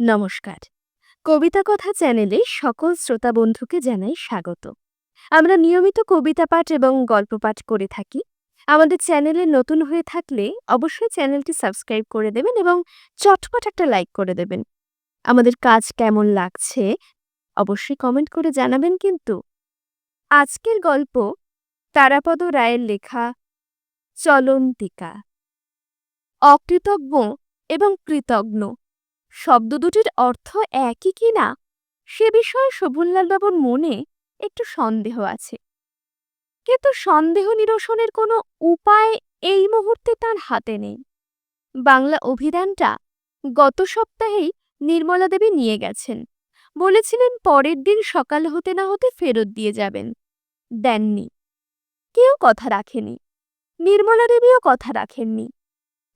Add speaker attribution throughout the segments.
Speaker 1: নমস্কার। কবিতা কথা চ্যানেলে সকল শ্রোতা বন্ধুকে জানাই স্বাগত। আমরা নিয়মিত কবিতা পাঠ এবং গল্প পাঠ করে থাকি। আমাদের চ্যানেলে নতুন হয়ে থাকলে অবশ্যই চ্যানেলটি সাবস্ক্রাইব করে দেবেন এবং চটপট একটা লাইক করে দেবেন। আমাদের কাজ কেমন লাগছে অবশ্যই কমেন্ট করে জানাবেন কিন্তু। আজকের গল্প তারাপদ রায়ের লেখা চলন্তিকা। অকৃতজ্ঞ এবং কৃতজ্ঞ। শব্দ দুটির অর্থ একই কি না, সে বিষয়ে শোভনলালবাবুর মনে একটু সন্দেহ আছে। কিন্তু সন্দেহ নিরসনের কোনো উপায় এই মুহূর্তে তার হাতে নেই। বাংলা অভিধানটা গত সপ্তাহেই নির্মলা দেবী নিয়ে গেছেন। বলেছিলেন পরের দিন সকাল হতে না হতে ফেরত দিয়ে যাবেন। দেননি। কেউ কথা রাখেনি। নির্মলা দেবীও কথা রাখেননি।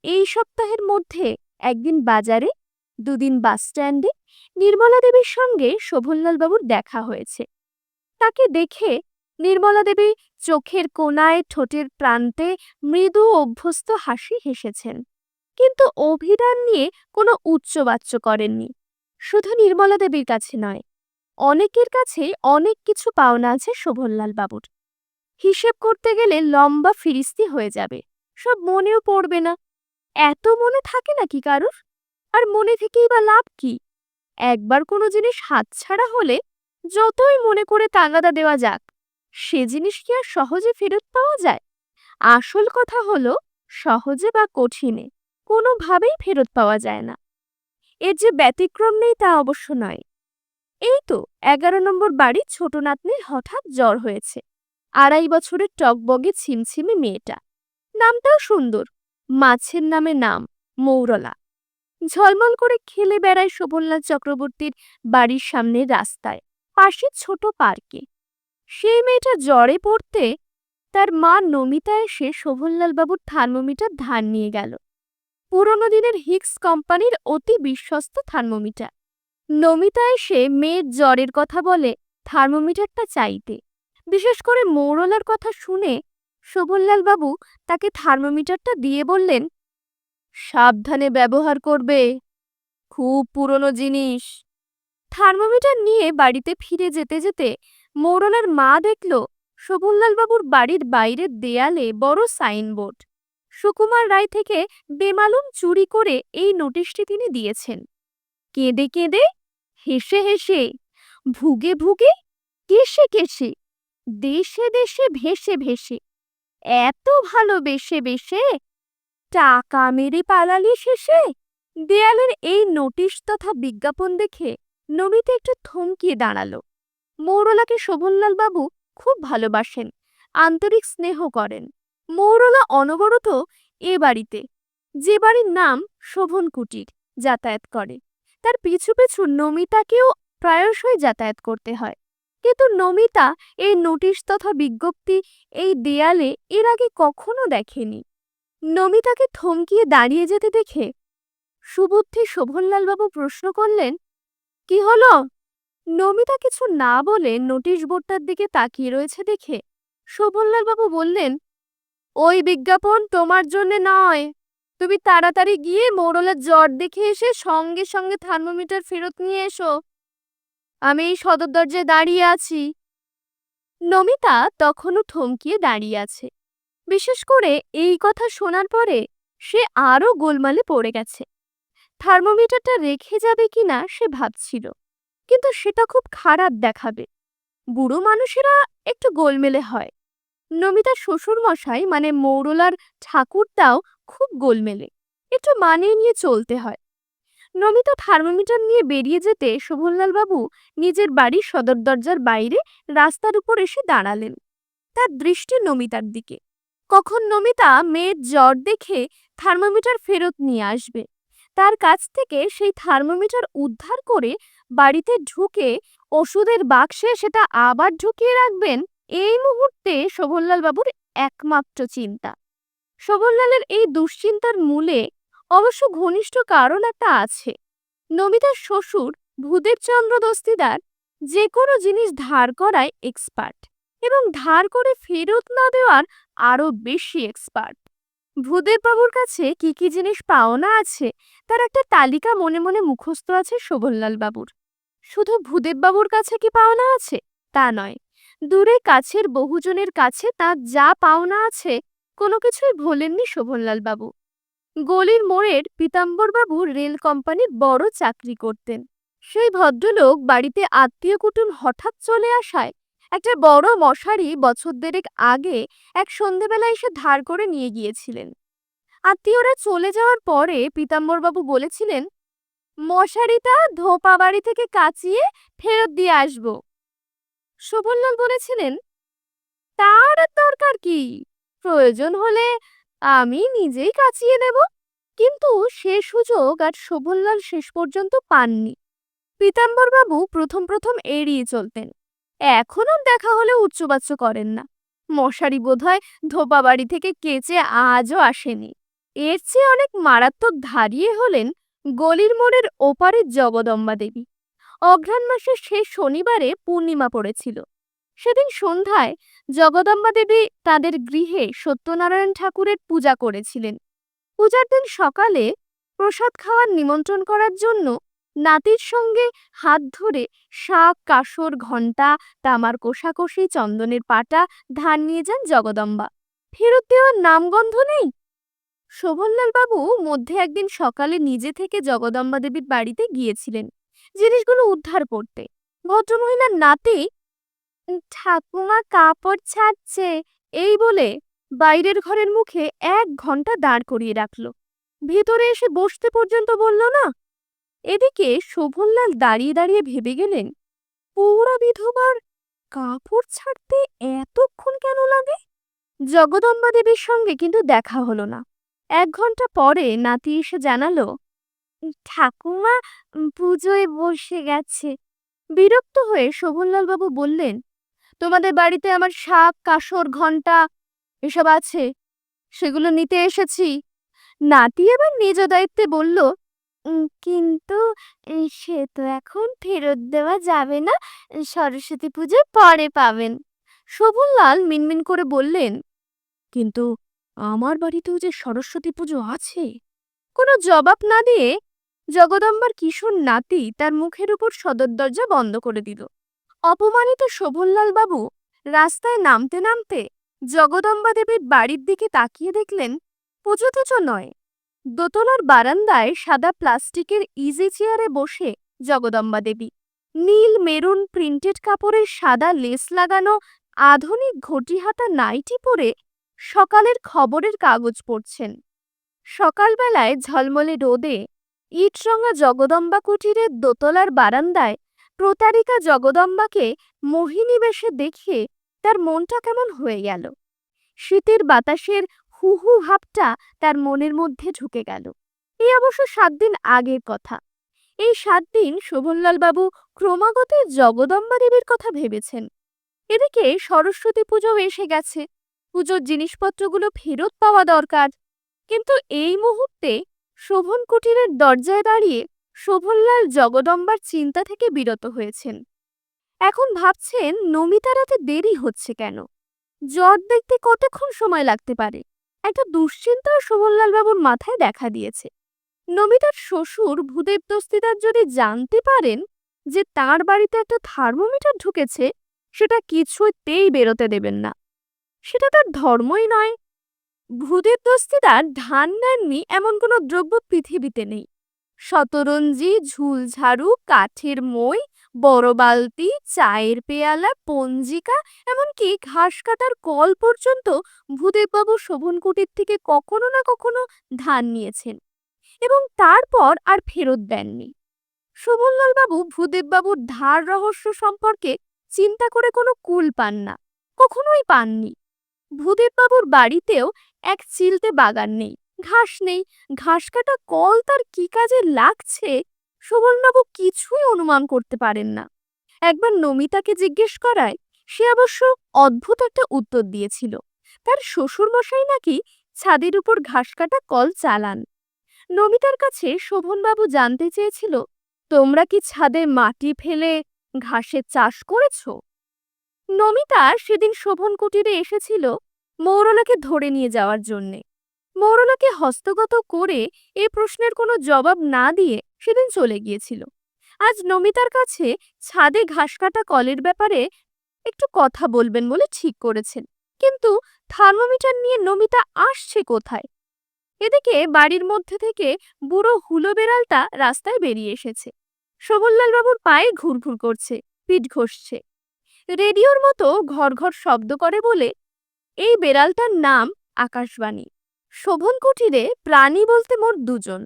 Speaker 1: এই সপ্তাহের মধ্যে একদিন বাজারে দুদিন বাসস্ট্যান্ডে নির্মলা দেবীর সঙ্গে শোভনলালবাবুর দেখা হয়েছে। তাকে দেখে নির্মলা দেবী চোখের কোনায় ঠোঁটের প্রান্তে মৃদু অভ্যস্ত হাসি হেসেছেন। কিন্তু অভিধান নিয়ে কোনো উচ্চবাচ্য করেননি। শুধু নির্মলা দেবীর কাছে নয়, অনেকের কাছে অনেক কিছু পাওনা আছে শোভনলাল বাবুর। হিসেব করতে গেলে লম্বা ফিরিস্তি হয়ে যাবে, সব মনেও পড়বে না। এত মনে থাকে নাকি কারুর? আর মনে থেকেই বা লাভ কি? একবার কোনো জিনিস হাতছাড়া হলে যতই মনে করে তাগাদা দেওয়া যাক, সে জিনিস কি আর সহজে ফেরত পাওয়া যায়? আসল কথা হলো, সহজে বা কঠিনে কোনোভাবেই ফেরত পাওয়া যায় না। এর যে ব্যতিক্রম নেই তা অবশ্য নয়। এই তো এগারো নম্বর বাড়ি ছোট নাতনির হঠাৎ জ্বর হয়েছে। আড়াই বছরের টকবগে ছিমছিমে মেয়েটা। নামটাও সুন্দর, মাছের নামে নাম, মৌরলা। ঝলমল করে খেলে বেড়ায় শোভনলাল চক্রবর্তীর বাড়ির সামনের রাস্তায়, পাশে ছোট পার্কে। সেই মেয়েটা জ্বরে পড়তে তার মা নমিতা এসে শোভনলালবাবুর থার্মোমিটার ধার নিয়ে গেল। পুরনো দিনের হিক্স কোম্পানির অতি বিশ্বস্ত থার্মোমিটার নমিতা এসে মেয়ের জ্বরের কথা বলে থার্মোমিটারটা চাইতে। বিশেষ করে মৌরলার কথা শুনে শোভনলালবাবু তাকে থার্মোমিটারটা দিয়ে বললেন সাবধানে ব্যবহার করবে। খুব পুরনো জিনিস। থার্মোমিটার নিয়ে বাড়িতে ফিরে যেতে যেতে মৌরলার মা দেখল শোভনলালবাবুর বাড়ির বাইরের দেয়ালে বড় সাইনবোর্ড। সুকুমার রায় থেকে বেমালুম চুরি করে এই নোটিশটি তিনি দিয়েছেন। কেঁদে কেঁদে, হেসে হেসে, ভুগে ভুগে কেসে কেসে দেশে দেশে ভেসে ভেসে, এত ভালোবেসে বেসে টাকা মেরে পালালি শেষে? দেয়ালের এই নোটিশ তথা বিজ্ঞাপন দেখে নমিতা একটু থমকিয়ে দাঁড়াল। মৌরলাকে শোভনলাল বাবু খুব ভালোবাসেন, আন্তরিক স্নেহ করেন। মৌরলা অনবরত এ বাড়িতে, যে বাড়ির নাম শোভন কুটির, যাতায়াত করে। তার পিছু পিছু নমিতাকেও প্রায়শই যাতায়াত করতে হয়। কিন্তু নমিতা এই নোটিশ তথা বিজ্ঞপ্তি এই দেয়ালে এর আগে কখনো দেখেনি। নমিতাকে থমকিয়ে দাঁড়িয়ে যেতে দেখে সুবুদ্ধি শোভনলালবাবু প্রশ্ন করলেন, কি হলো? নমিতা কিছু না বলে নোটিশ বোর্ডটার দিকে তাকিয়ে রয়েছে দেখে শোভনলালবাবু বললেন, ওই বিজ্ঞাপন তোমার জন্যে নয়। তুমি তাড়াতাড়ি গিয়ে মোড়লের জ্বর দেখে এসে সঙ্গে সঙ্গে থার্মোমিটার ফেরত নিয়ে এসো। আমি এই সদর দরজায় দাঁড়িয়ে আছি। নমিতা তখনও থমকিয়ে দাঁড়িয়ে আছে। বিশেষ করে এই কথা শোনার পরে সে আরও গোলমালে পড়ে গেছে। থার্মোমিটারটা রেখে যাবে কিনা সে ভাবছিল, কিন্তু সেটা খুব খারাপ দেখাবে। বুড়ো মানুষেরা একটু গোলমেলে হয়। নমিতার শ্বশুরমশাই মানে মৌরলার ঠাকুরটাও খুব গোলমেলে। একটু মানিয়ে নিয়ে চলতে হয়। নমিতা থার্মোমিটার নিয়ে বেরিয়ে যেতে শোভনলাল বাবু নিজের বাড়ির সদর দরজার বাইরে রাস্তার উপর এসে দাঁড়ালেন। তার দৃষ্টি নমিতার দিকে। কখন নমিতা মেয়ের জ্বর দেখে থার্মোমিটার ফেরত নিয়ে আসবে? তার কাছ থেকে সেই থার্মোমিটার উদ্ধার করে বাড়িতে ঢুকে ওষুধের বাক্সে সেটা আবার ঢুকিয়ে রাখবেন? এই মুহূর্তে শোভনলাল বাবুর একমাত্র চিন্তা। শোভনলালের এই দুশ্চিন্তার মূলে অবশ্য ঘনিষ্ঠ কারণ একটা আছে। নমিতার শ্বশুর ভূদেবচন্দ্র দস্তিদার যে কোনো জিনিস ধার করায় এক্সপার্ট এবং ধার করে ফেরত না দেওয়ার আরও বেশি এক্সপার্ট ভূদেব বাবুর কাছে কি কি জিনিস পাওনা আছে, তার একটা তালিকা মনে মনে মুখস্থ আছে শোভনলাল বাবুর। শুধু ভূদেব বাবুর কাছে কি পাওনা আছে? তা নয়। দূরে কাছের বহুজনের কাছে তার যা পাওনা আছে, কোনো কিছুই ভোলেননি শোভনলাল বাবু। গলির মোড়ের পীতাম্বরবাবু রেল কোম্পানির বড় চাকরি করতেন। সেই ভদ্রলোক বাড়িতে আত্মীয় কুটুম হঠাৎ চলে আসায় একটা বড় মশারি বছর দেড়েক আগে এক সন্ধেবেলা এসে ধার করে নিয়ে গিয়েছিলেন। আত্মীয়রা চলে যাওয়ার পরে পীতাম্বরবাবু বলেছিলেন, মশারিটা ধোপা বাড়ি থেকে কাচিয়ে ফেরত দিয়ে আসব। শোভনলাল বলেছিলেন, তার দরকার কি? প্রয়োজন হলে আমি নিজেই কাচিয়ে নেব কিন্তু সে সুযোগ আর শোভনলাল শেষ পর্যন্ত পাননি। পীতাম্বরবাবু প্রথম প্রথম এড়িয়ে চলতেন। এখন আর দেখা হলে উচ্চবাচ্য করেন না। মশারি বোধহয় ধোপা বাড়ি থেকে কেচে আজও আসেনি। এর চেয়ে অনেক মারাত্মক ধারিয়ে হলেন গলির মোড়ের ওপারের জগদম্বা দেবী। অঘ্রাণ মাসের শেষ শনিবারে পূর্ণিমা পড়েছিল। সেদিন সন্ধ্যায় জগদম্বা দেবী তাদের গৃহে সত্যনারায়ণ ঠাকুরের পূজা করেছিলেন। পূজার দিন সকালে প্রসাদ খাওয়ার নিমন্ত্রণ করার জন্য নাতির সঙ্গে হাত ধরে শাক, কাসর, ঘণ্টা, তামার কোষাকষি, চন্দনের পাটা, ধান নিয়ে যান জগদম্বা। ফেরত দেওয়ার নামগন্ধ নেই? শোভনলালবাবু মধ্যে একদিন সকালে নিজে থেকে জগদম্বা দেবীর বাড়িতে গিয়েছিলেন। জিনিসগুলো উদ্ধার করতে। ভদ্রমহিলার নাতি, ঠাকুমা কাপড় ছাড়ছে। এই বলে বাইরের ঘরের মুখে এক ঘণ্টা দাঁড় করিয়ে রাখল। ভেতরে এসে বসতে পর্যন্ত বলল, না এদিকে শোভনলাল দাঁড়িয়ে দাঁড়িয়ে ভেবে গেলেন, পৌরা বিধবার কাপড় ছাড়তে এতক্ষণ কেন লাগে? জগদম্বা দেবীর সঙ্গে কিন্তু দেখা হলো না। এক ঘণ্টা পরে নাতি এসে জানালো, ঠাকুমা, পুজোয় বসে গেছে। বিরক্ত হয়ে শোভনলাল বাবু বললেন, তোমাদের বাড়িতে আমার শাক, কাসর ঘণ্টা এসব আছে, সেগুলো নিতে এসেছি। নাতি এবার নিজ দায়িত্বে বলল "উম, কিন্তু সে তো এখন ফেরত দেওয়া যাবে না। সরস্বতী পুজোর পরে পাবেন। শোভনলাল মিনমিন করে বললেন কিন্তু আমার বাড়িতেও যে সরস্বতী পুজো আছে কোনো জবাব না দিয়ে জগদম্বার কিশোর নাতি তার মুখের উপর সদর দরজা বন্ধ করে দিল। অপমানিত শোভনলাল বাবু রাস্তায় নামতে নামতে জগদম্বা দেবীর বাড়ির দিকে তাকিয়ে দেখলেন পুজো টুজো নয়। দোতলার বারান্দায় সাদা প্লাস্টিকের ইজি চেয়ারে বসে জগদম্বা দেবী। নীল মেরুন প্রিন্টেড কাপড়ের সাদা লেস লাগানো আধুনিক ঘটিহাতা নাইটি পরে সকালের খবরের কাগজ পড়ছেন। সকালবেলায় ঝলমলে রোদে ইটরঙা জগদম্বা কুটিরের দোতলার বারান্দায় প্রতারিকা জগদম্বাকে মোহিনী বেশে দেখে তার মনটা কেমন হয়ে গেল। শীতের বাতাসের হু হু ভাবটা তার মনের মধ্যে ঢুকে গেল। এই অবশ্য সাত দিন আগের কথা। এই সাত দিন শোভনলাল বাবু ক্রমাগত জগদম্বা দেবীর কথা ভেবেছেন। এদিকে সরস্বতী পুজো এসে গেছে। পুজোর জিনিসপত্রগুলো ফেরত পাওয়া দরকার। কিন্তু এই মুহূর্তে শোভন কুটিরের দরজায় দাঁড়িয়ে শোভনলাল জগদম্বার চিন্তা থেকে বিরত হয়েছেন। এখন ভাবছেন নমিতা রাতে দেরি হচ্ছে কেন? জ্বর দেখতে কতক্ষণ সময় লাগতে পারে? একটা দুশ্চিন্তা শোভনলাল বাবুর মাথায় দেখা দিয়েছে। নমিতার শ্বশুর ভূদেব দস্তিদার যদি জানতে পারেন যে তার বাড়িতে একটা থার্মোমিটার ঢুকেছে, সেটা কিছুতেই বেরোতে দেবেন না। সেটা তার ধর্মই নয়। ভূদেব দস্তিদার ধান নেননি এমন কোনো দ্রব্য পৃথিবীতে নেই। শতরঞ্জি, ঝুলঝাড়ু, কাঠের মই বড় বালতি, চায়ের পেয়ালা, পঞ্জিকা এমনকি ঘাস কাটার কল পর্যন্ত ভূদেববাবু শোভন কুটির থেকে কখনো না কখনো ধান নিয়েছেন এবং তারপর আর ফেরত দেননি। শোভনলালবাবু ভূদেববাবুর ধার রহস্য সম্পর্কে চিন্তা করে কোনো কুল পান না, কখনোই পাননি। ভূদেববাবুর বাড়িতেও এক চিলতে বাগান নেই, ঘাস নেই, ঘাস কাটা কল তার কি কাজে লাগছে শোভনবাবু কিছুই অনুমান করতে পারেন না। একবার নমিতাকে জিজ্ঞেস করায়, সে অবশ্য অদ্ভুত একটা উত্তর দিয়েছিল। তার শ্বশুরমশাই নাকি ছাদের উপর ঘাস কাটা কল চালান। নমিতার কাছে শোভনবাবু জানতে চেয়েছিল, তোমরা কি ছাদে মাটি ফেলে ঘাসে চাষ করেছ? নমিতা সেদিন শোভন কুটিরে এসেছিল মৌরলাকে ধরে নিয়ে যাওয়ার জন্যে। মৌরলাকে হস্তগত করে এ প্রশ্নের কোনো জবাব না দিয়ে সেদিন চলে গিয়েছিল। আজ নমিতার কাছে ছাদে ঘাস কাটা কলের ব্যাপারে একটু কথা বলবেন বলে ঠিক করেছেন। কিন্তু থার্মোমিটার নিয়ে নমিতা আসছে কোথায়? এদিকে বাড়ির মধ্যে থেকে বুড়ো হুলো বেড়ালটা রাস্তায় বেরিয়ে এসেছে। শোভনলাল বাবুর পায়ে ঘুরঘুর করছে, পিঠ ঘষছে। রেডিওর মতো ঘর ঘর শব্দ করে বলে, এই বেড়ালটার নাম আকাশবাণী। শোভন কুটিরে প্রাণী বলতে মোট দুজন,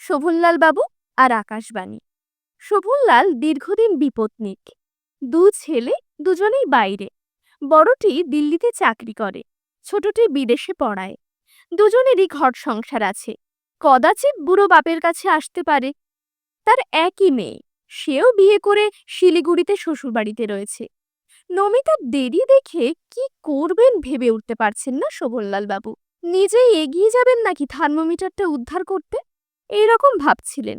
Speaker 1: শোভনলাল বাবু আর আকাশবাণী। শোভনলাল দীর্ঘদিন বিপত্নিক। দু ছেলে, দুজনেই বাইরে। বড়টি দিল্লিতে চাকরি করে, ছোটটি বিদেশে পড়ায়। দুজনেরই ঘর সংসার আছে। কদাচিৎ বুড়ো বাপের কাছে আসতে পারে। তার একই মেয়ে, সেও বিয়ে করে শিলিগুড়িতে শ্বশুরবাড়িতে রয়েছে। নমিতার দেরি দেখে কি করবেন ভেবে উঠতে পারছেন না শোভনলাল বাবু। নিজেই এগিয়ে যাবেন নাকি থার্মোমিটারটা উদ্ধার করতে? এইরকম ভাবছিলেন।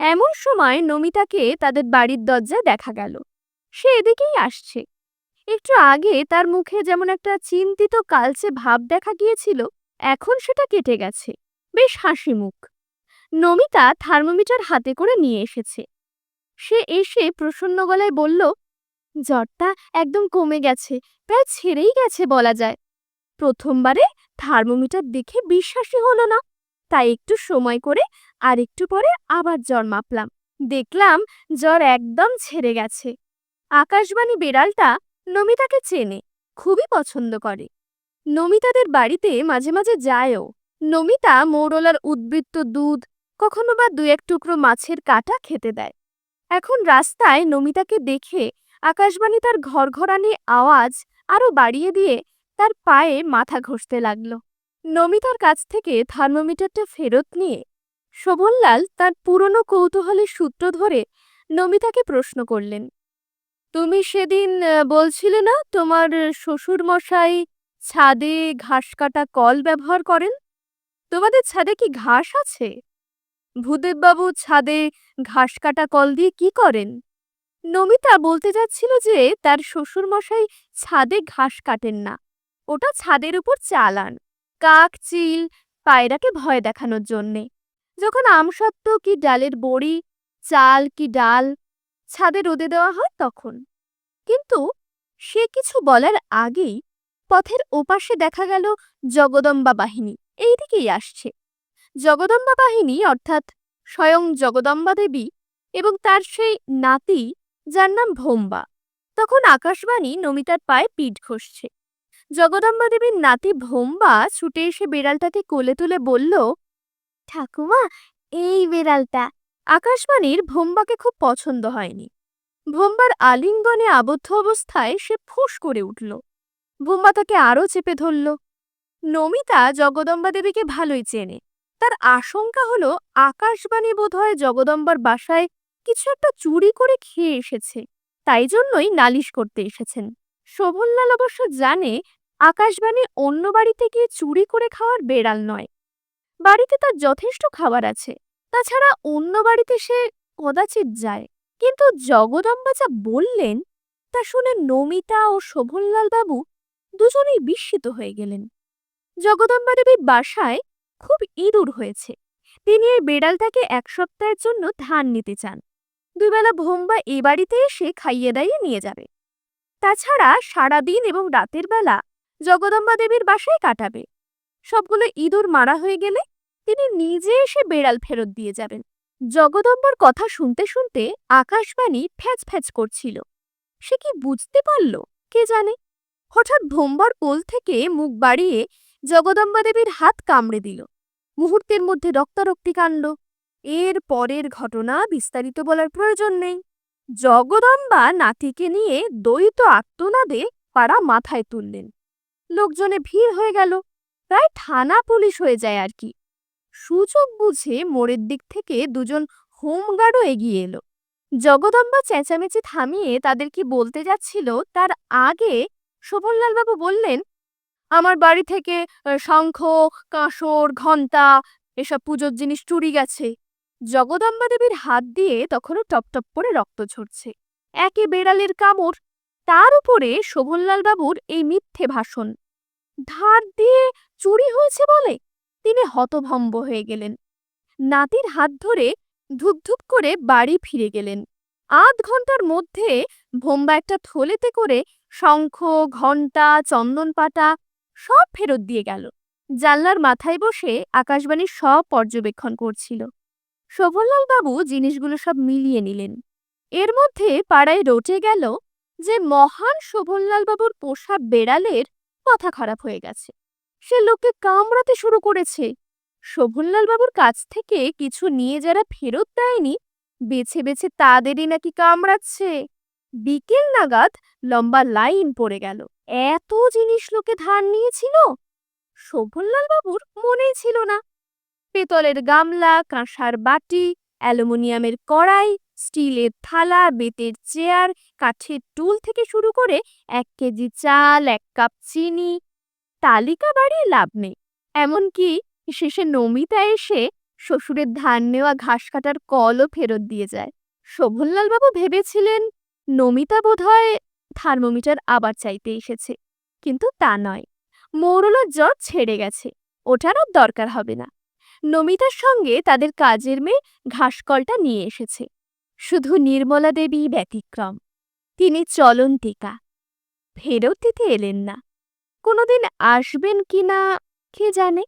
Speaker 1: এমন সময় নমিতাকে তাদের বাড়ির দরজায় দেখা গেল। সে এদিকেই আসছে। একটু আগে তার মুখে যেমন একটা চিন্তিত কালচে ভাব দেখা গিয়েছিল, এখন সেটা কেটে গেছে। বেশ হাসি মুখ। নমিতা থার্মোমিটার হাতে করে নিয়ে এসেছে। সে এসে প্রসন্ন গলায় বলল, জ্বরটা একদম কমে গেছে, প্রায় ছেড়েই গেছে বলা যায়। প্রথমবারে থার্মোমিটার দেখে বিশ্বাসই হলো না। তাই একটু সময় করে আর একটু পরে আবার জ্বর মাপলাম। দেখলাম জ্বর একদম ছেড়ে গেছে। আকাশবাণী বেড়ালটা নমিতাকে চেনে, খুবই পছন্দ করে। নমিতাদের বাড়িতে মাঝে মাঝে যায়ও। নমিতা মৌরলার উদ্বৃত্ত দুধ, কখনো বা দু এক টুকরো মাছের কাটা খেতে দেয়। এখন রাস্তায় নমিতাকে দেখে আকাশবাণী তার ঘরঘরানি আওয়াজ আরও বাড়িয়ে দিয়ে তার পায়ে মাথা ঘষতে লাগল। নমিতার কাছ থেকে থার্মোমিটারটা ফেরত নিয়ে শোভনলাল তার পুরনো কৌতূহলের সূত্র ধরে নমিতাকে প্রশ্ন করলেন, তুমি সেদিন বলছিলে না তোমার শ্বশুর মশাই ছাদে ঘাস কাটা কল ব্যবহার করেন? তোমাদের ছাদে কি ঘাস আছে? ভূদেববাবু ছাদে ঘাস কাটা কল দিয়ে কি করেন? নমিতা বলতে যাচ্ছিল যে তার শ্বশুর মশাই ছাদে ঘাস কাটেন না। ওটা ছাদের উপর চালান। কাক, চিল, পায়রাকে ভয় দেখানোর জন্যে। যখন আমসত্ত্ব কি ডালের বড়ি, চাল কি ডাল ছাদে রোদে দেওয়া হয় তখন। কিন্তু সে কিছু বলার আগেই পথের ওপাশে দেখা গেল জগদম্বা বাহিনী। এই দিকেই আসছে। জগদম্বা বাহিনী অর্থাৎ স্বয়ং জগদম্বা দেবী এবং তার সেই নাতি যার নাম ভোম্বা। তখন আকাশবাণী নমিতার পায়ে পিঠ ঘষছে। জগদম্বা দেবীর নাতি ভোম্বা ছুটে এসে বেড়ালটাকে কোলে তুলে বলল, ঠাকুমা, এই বেড়ালটা। আকাশবাণীর ভোম্বাকে খুব পছন্দ হয়নি। ভোম্বার আলিঙ্গনে আবদ্ধ অবস্থায় সে ফুস করে উঠল। ভোম্বা তাকে আরও চেপে ধরল। নমিতা জগদম্বা দেবীকে ভালোই চেনে। তার আশঙ্কা হলো আকাশবাণী বোধহয় জগদম্বার বাসায় কিছু একটা চুরি করে খেয়ে এসেছে। তাই জন্যই নালিশ করতে এসেছেন। শোভনলাল অবশ্য জানে আকাশবাণী অন্য বাড়িতে গিয়ে চুরি করে খাওয়ার বেড়াল নয়। বাড়িতে তার যথেষ্ট খাবার আছে। তাছাড়া অন্য বাড়িতে সে কদাচিৎ যায়। কিন্তু জগদম্বা যা বললেন, তা শুনে নমিতা ও শোভনলাল বাবু দুজনেই বিস্মিত হয়ে গেলেন। জগদম্বা দেবীর বাসায় খুব ইঁদুর হয়েছে। তিনি এই বেড়ালটাকে এক সপ্তাহের জন্য ধান নিতে চান। দুবেলা ভোম্বা এ বাড়িতে এসে খাইয়ে দাইয়ে নিয়ে যাবে। তাছাড়া সারাদিন এবং রাতের বেলা জগদম্বা দেবীর বাসায় কাটাবে। সবগুলো ইঁদুর মারা হয়ে গেলে তিনি নিজে এসে বেড়াল ফেরত দিয়ে যাবেন। জগদম্বার কথা শুনতে শুনতে আকাশবাণী ফ্যাচ ফ্যাচ করছিল। সে কি বুঝতে পারল? কে জানে? হঠাৎ ভোম্বার কোল থেকে মুখ বাড়িয়ে জগদম্বা দেবীর হাত কামড়ে দিল। মুহূর্তের মধ্যে রক্তারক্তি কাণ্ড। এর পরের ঘটনা বিস্তারিত বলার প্রয়োজন নেই। জগদম্বা নাতিকে নিয়ে দ্বৈত আত্মনাদে পাড়া মাথায় তুললেন। লোকজনে ভিড় হয়ে গেল, প্রায় থানা পুলিশ হয়ে যায় আর কি। সুযোগ বুঝে মোড়ের দিক থেকে দুজন হোমগার্ডও এগিয়ে এলো। জগদম্বা চেঁচামেচি থামিয়ে তাদের কি বলতে যাচ্ছিল, তার আগে শোভনলালবাবু বললেন, আমার বাড়ি থেকে শঙ্খ, কাঁসর ঘণ্টা এসব পুজোর জিনিস চুরি গেছে। জগদম্বা দেবীর হাত দিয়ে তখনও টপটপ করে রক্ত ঝরছে। একে বেড়ালের কামড়, তার উপরে শোভনলাল বাবুর এই মিথ্যে ভাষণ। ধার দিয়ে চুরি হয়েছে বলে তিনি হতভম্ব হয়ে গেলেন। নাতির হাত ধরে ধুপধুপ করে বাড়ি ফিরে গেলেন। আধ ঘণ্টার মধ্যে ভোম্বা একটা থলেতে করে শঙ্খ, ঘণ্টা, চন্দন পাতা সব ফেরত দিয়ে গেল। জানলার মাথায় বসে আকাশবাণী সব পর্যবেক্ষণ করছিল। শোভনলাল বাবু জিনিসগুলো সব মিলিয়ে নিলেন। এর মধ্যে পাড়ায় রটে গেল যে মহান শোভনলাল বাবুর পোষা বেড়ালের কথা খারাপ হয়ে গেছে। সে লোককে কামড়াতে শুরু করেছে। শোভনলাল বাবুর কাছ থেকে কিছু নিয়ে যারা ফেরত দেয়নি, বেছে বেছে তাদেরই নাকি কামড়াচ্ছে। বিকেল নাগাদ লম্বা লাইন পড়ে গেল। এত জিনিস লোকে ধার নিয়েছিল? শোভনলাল বাবুর মনেই ছিল না। পেতলের গামলা, কাঁসার বাটি, অ্যালুমিনিয়ামের কড়াই, স্টিলের থালা, বেতের চেয়ার, কাঠের টুল থেকে শুরু করে এক কেজি চাল, এক কাপ চিনি। তালিকা বাড়িয়ে লাভ নেই। এমনকি শেষে নমিতা এসে শ্বশুরের ধান নেওয়া ঘাস কাটার কলও ফেরত দিয়ে যায়। শোভনলালবাবু ভেবেছিলেন, নমিতা বোধহয় থার্মোমিটার আবার চাইতে এসেছে। কিন্তু তা নয়। মৌরলার জ্বর ছেড়ে গেছে। ওটারও দরকার হবে না। নমিতার সঙ্গে তাদের কাজের মেয়ে ঘাসকলটা নিয়ে এসেছে। শুধু নির্মলা দেবী ব্যতিক্রম। তিনি চলন্তিকা। ফেরত দিতে এলেন না। কোনোদিন আসবেন কি না, কে জানে?